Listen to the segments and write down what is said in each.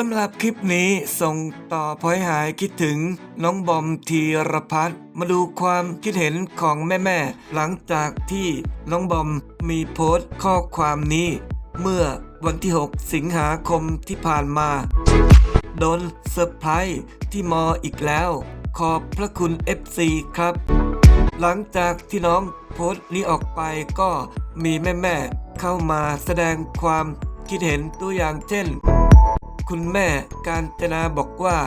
สำหรับคลิปนี้ส่งต่อพลอยหายคิดถึงน้องบอมธีรพัฒน์มาดูความคิดเห็นของแม่ๆ หลังจากที่น้องบอมมีโพสต์ข้อความนี้ เมื่อวันที่ 6 สิงหาคมที่ผ่านมา โดนเซอร์ไพรส์ที่มออีกแล้ว ขอบพระคุณ FC ครับ หลังจากที่น้องโพสต์นี้ออกไปก็มีแม่ๆ เข้ามาแสดงความคิดเห็นตัวอย่างเช่น คุณแม่การจนาบอกว่า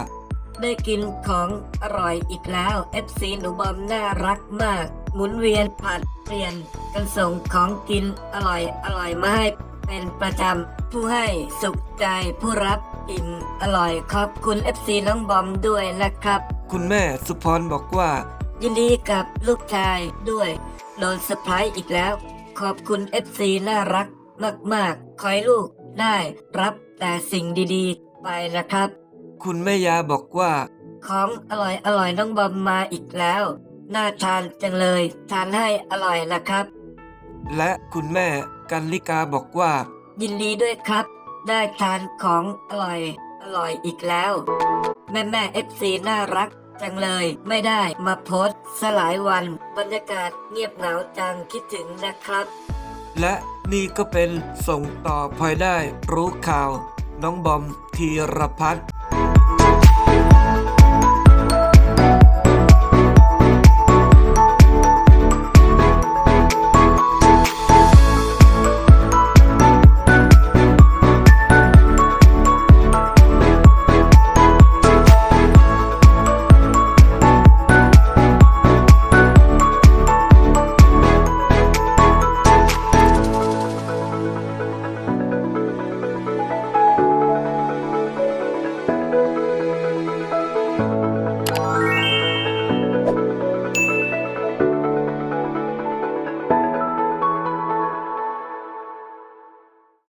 ได้กินของอร่อยอีกแล้ว FC หนูบอมน่ารักมาก หมุนเวียนผัดเปลี่ยนกันส่งของกินอร่อยอร่อยมาให้เป็นประจำผู้ให้สุขใจผู้รับอิ่มอร่อยขอบคุณ FC น้องบอมด้วยนะครับ คุณแม่สุพรบอกว่า ยินดีกับลูกชายด้วยโดนเซอร์ไพรส์อีกแล้ว ขอบคุณ FC น่ารักมากๆ ขอให้ลูก ได้รับแต่สิ่งดีๆ ไปนะครับ คุณแม่ยาบอกว่า ของอร่อยอร่อยน้องบอมมาอีกแล้ว น่าทานจังเลย ทานให้อร่อยนะครับ และคุณแม่กันลิกาบอกว่า ยินดีด้วยครับ ได้ทานของอร่อย อร่อยอีกแล้ว แม่แม่เอฟซีน่ารักจังเลยไม่ได้มาโพสต์สลายวัน บรรยากาศเงียบเหงาจังคิดถึงนะครับ และนี่ก็เป็นส่งต่อพลอยได้รู้ข่าว น้องบอมธีรพัฒน์